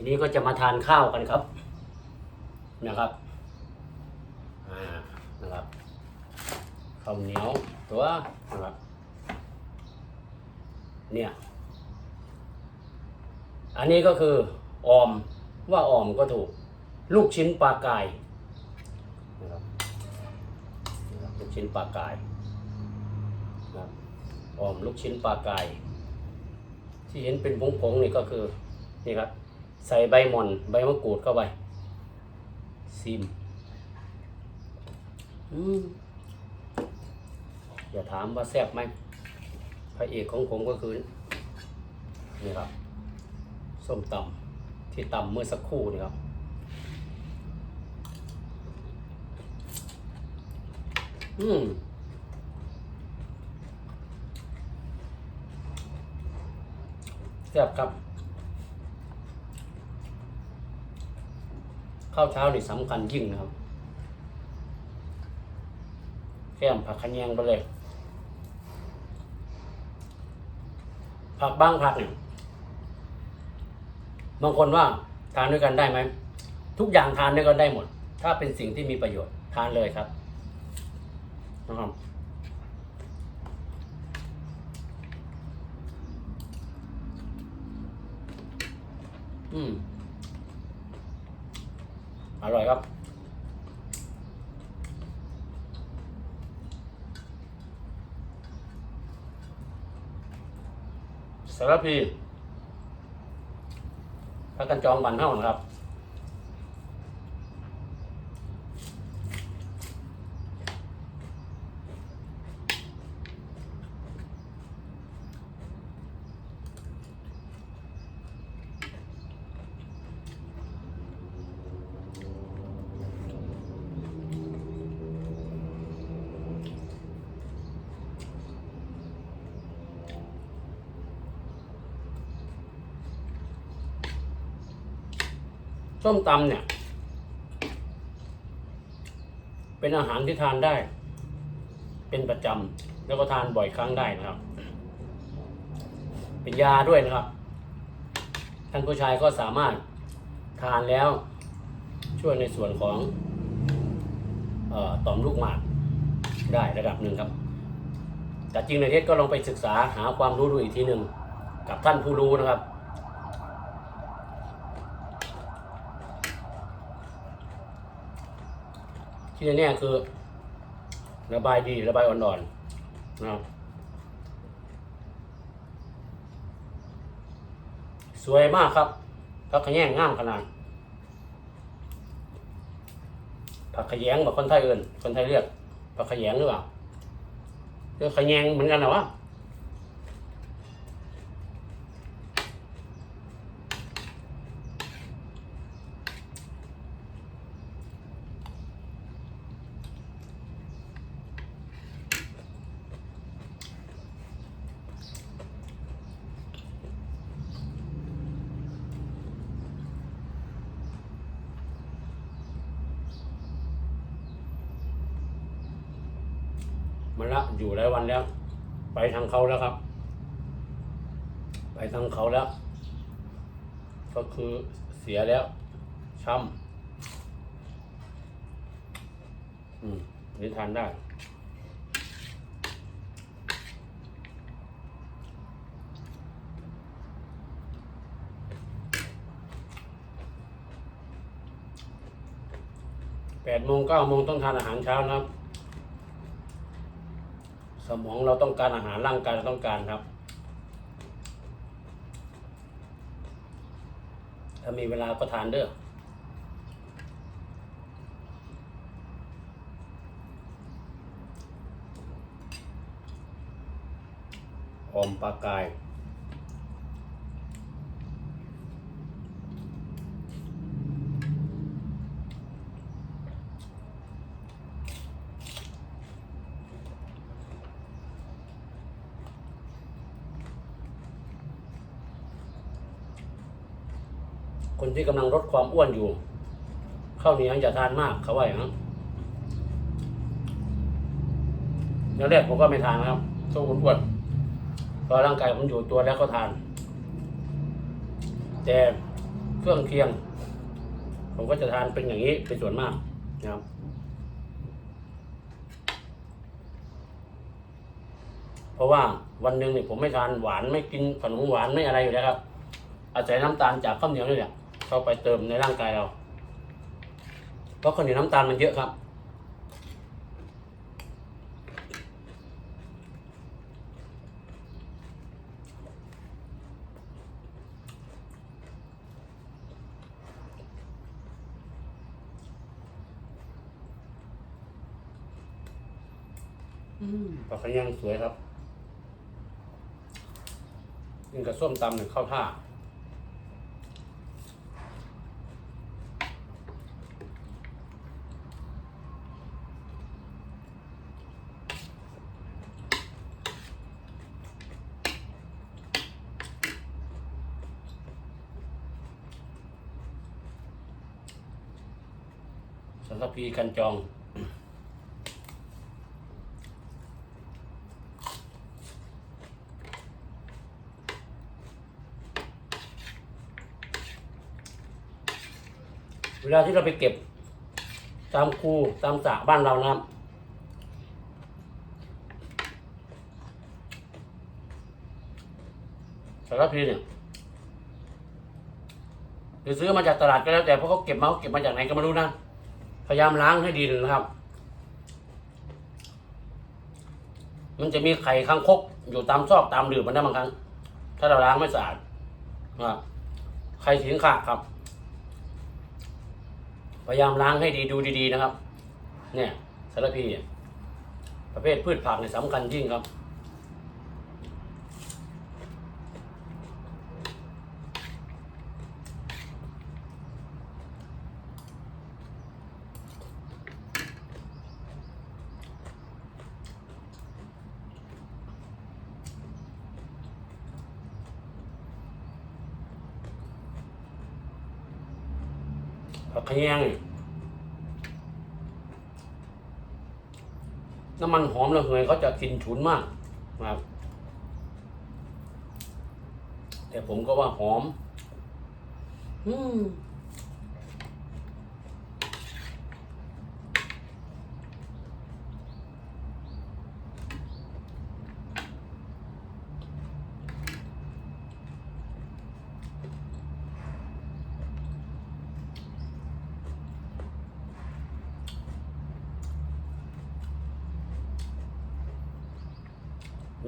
ทีนี้ก็จะมาทานข้าวกันครับ นะครับอ่านะครับข้าวเหนียวตัวนะครับเนี่ยอันนี้ก็คือออมว่าออมก็ถูก ลูกชิ้นปลากายนะครับลูกชิ้นปลากายนะครับออมลูกชิ้นปลากาย ที่เห็นเป็นผงๆนี่ก็คือนี่ครับ ใส่ใบหม่อน ใบมะกรูดเข้าไปซิมอย่าถามว่าแซ่บไหมพระเอกของผมก็คือ นี่ครับ ส้มตำที่ตำเมื่อสักครู่นี่ครับอืมแซ่บครับ ข้าวเช้านี่สำคัญยิ่งนะครับแก้มผักขะแยงไปเลย ผักบ้างผักเนี่ยบางคนว่าทานด้วยกันได้ไหม ทุกอย่างทานด้วยกันได้หมด ถ้าเป็นสิ่งที่มีประโยชน์ทานเลยครับนะครับอืม อร่อยครับ สารพีพักกันจองบันเท่านะครับ ส้มตำเนี่ย เป็นอาหารที่ทานได้ เป็นประจำแล้วก็ทานบ่อยครั้งได้นะครับ เป็นยาด้วยนะครับ ท่านผู้ชายก็สามารถทานแล้วช่วยในส่วนของออต่อมลูกหมากได้ระดับหนึ่งครับแต่จริงในเทศก็ลองไปศึกษาหาความรู้ดูอีกทีหนึ่งกับท่านผู้รู้นะครับ ที่แน่ๆคือ ระบายดีระบายอ่อนๆนะครับสวยมากครับผักขยงงามขนาดผักขยงแบบคนไทยเอินคนไทยเรียกผักขยงหรือเปล่าเรียกขยงเหมือนกันเหรอวะ มาละอยู่หลายวันแล้ว ไปทางเขาแล้วครับ ไปทางเขาแล้ว ก็คือเสียแล้ว ช้ำอืมนี่ทานได้แปดโมงเก้าโมงต้องทานอาหารเช้านะครับ สมองเราต้องการอาหารร่างกายเราต้องการครับ ถ้ามีเวลาก็ทานเด้อออมปลากาย คนที่กำลังลดความอ้วนอยู่ข้าวเหนียวอย่าทานมากเขาว่าอย่างนั้นแล้วแรกผมก็ไม่ทานนะครับสู้อ้วนๆพอร่างกายผมอยู่ตัวแล้วก็ทาน แต่เครื่องเคียง ผมก็จะทานเป็นอย่างนี้เป็นส่วนมากนะครับเพราะว่าวันหนึ่งเนี่ยผมไม่ทานหวานไม่กินขนมหวานไม่อะไรอยู่แล้วครับอาศัยน้ำตาลจากข้าวเหนียวนี่แหละ เข้าไปเติมในร่างกายเรา เพราะข้าวเหนียน้ำตาลมันเยอะครับปลาขยังสวยครับกินกับส้มตำเนี่ยเข้าท่า สารพีกันจองเวลาที่เราไปเก็บ ตามคูตามสระบ้านเรานะสารพีเนี่ยหรือซื้อมาจากตลาดก็แล้วแต่เพราะเขาเก็บมาเขาเก็บมาจากไหนก็ไม่รู้นะ พยายามล้างให้ดีนะครับ มันจะมีไข่ข้างคกอยู่ตามซอกตามหลืบมันได้บางครั้ง ถ้าเราล้างไม่สะอาดนะไข่ถิงขาดครับ พยายามล้างให้ดีดูดีๆนะครับ เนี่ยสารพีประเภทพืชผักเนี่ยสำคัญยิ่งครับ แยงน้ำมันหอมระเหยเขาจะกลินฉุนมากนะครับ แต่ผมก็ว่าหอม อืม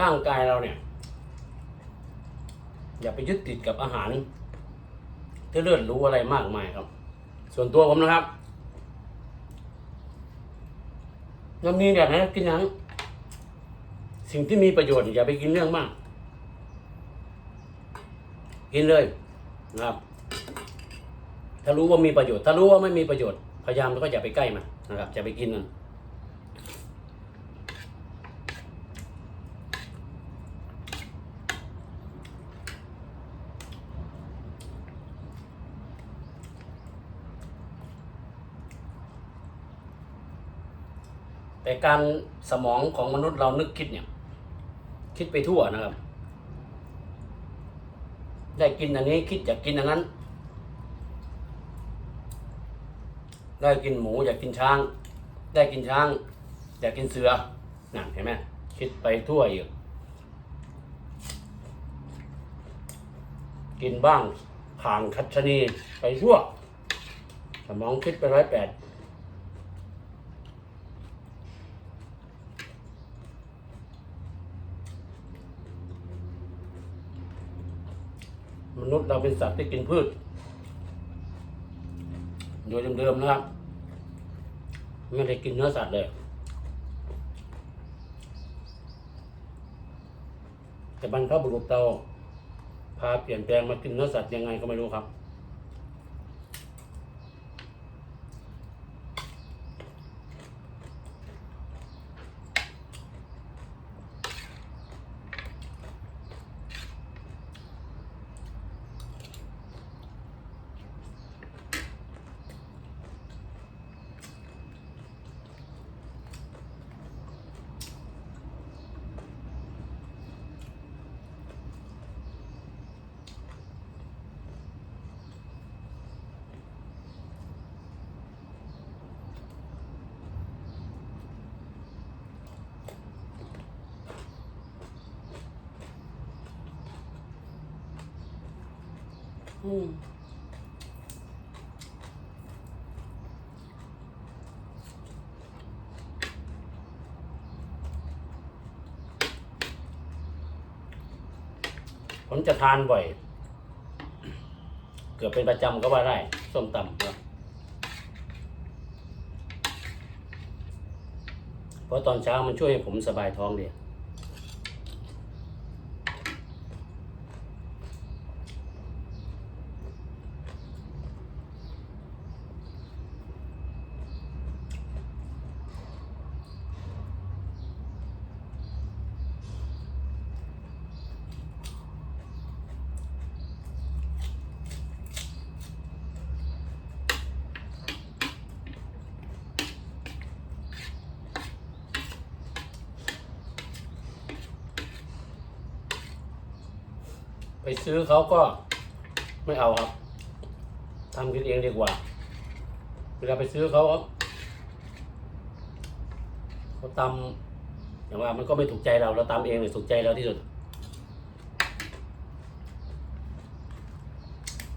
ร่างกายเราเนี่ย อย่าไปยึดติดกับอาหารที่เลือนรู้อะไรมากมายครับ ส่วนตัวผมนะครับยังมีแบบไหนกินย่างสิ่งที่มีประโยชน์อย่าไปกินเรื่องมาก กินเลยนะครับ ถ้ารู้ว่ามีประโยชน์ ถ้ารู้ว่าไม่มีประโยชน์พยายามก็อย่าไปใกล้มันนะครับอย่าไปกินมัน แต่การสมองของมนุษย์เรานึกคิดเนี่ย คิดไปทั่วนะครับ ได้กินอันนี้คิดอยากกินอันนั้น ได้กินหมูอยากกินช้าง ได้กินช้าง อยากกินเสือนั่นเห็นไหมคิดไปทั่วอยู่กินบ้างผ่างคัชนีไปทั่วสมองคิดไปร้อยแปด มนุษย์เราเป็นสัตว์ที่กินพืช โดยเดิมๆนะครับ ไม่ได้กินเนื้อสัตว์เลย แต่บรรพบุรุษเราพาเปลี่ยนแปลงมากินเนื้อสัตว์ยังไงก็ไม่รู้ครับ อืมผมจะทานบ่อย เกือบเป็นประจำก็ว่าได้ ส้มตำครับเพราะตอนเช้ามันช่วยให้ผมสบายท้องดี ซื้อเขาก็ไม่เอาครับทำกินเองดีกว่า เวลาไปซื้อเขาเขาตำอย่างว่ามันก็ไม่ถูกใจเราเราตำเองเนี่ยถูกใจเราที่สุด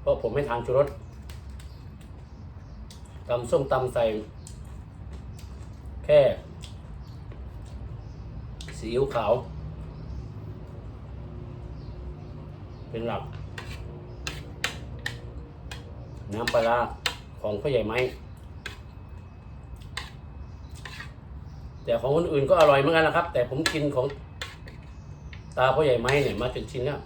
เพราะผมไม่ทานชูรสตำส้มตำใส่ แค่ซีอิ๊วขาว เป็นหลัก น้ำปลาของพ่อใหญ่ไม้แต่ของคนอื่นก็อร่อยเหมือนกันนะครับ แต่ผมกินของตาพ่อใหญ่ไม้เนี่ยมาจนชินแล้ว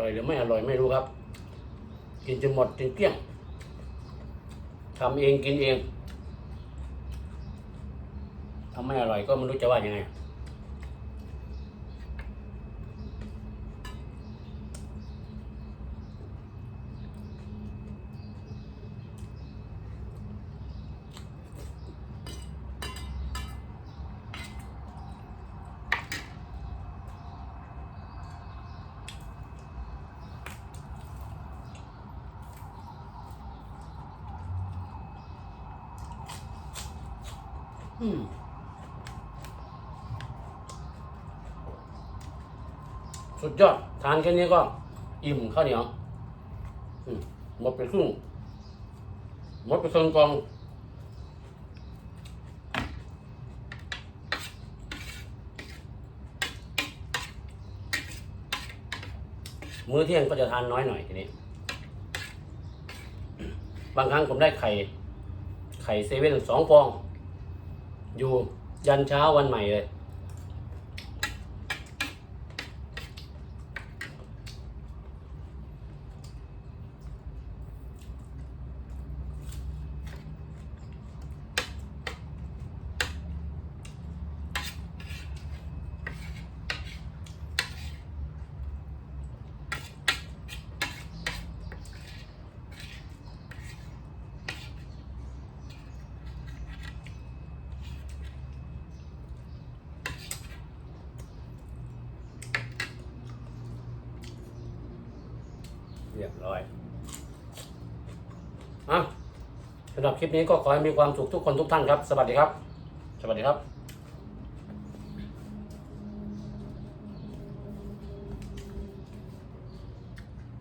ร่อยหรือไม่อร่อยไม่รู้ครับ กินจนหมดจนเกลี้ยงทำเองกินเองทำไม่อร่อยก็ไม่รู้จะว่ายังไง อืมสุดยอด ทานแค่นี้ก็ อิ่มข้าวเหนียวอืมหมดไปครึ่งหมดไปครึ่งกองมื้อเที่ยงก็จะทานน้อยหน่อยทีนี้ บางครั้งผมได้ไข่ ไข่เซเว่นสองฟอง อยู่ยันเช้าวันใหม่เลย รียบร้อยอะสำหรับคลิปนี้ก็ขอให้มีความสุขทุกคนทุกท่านครับ สวัสดีครับ สวัสดีครับ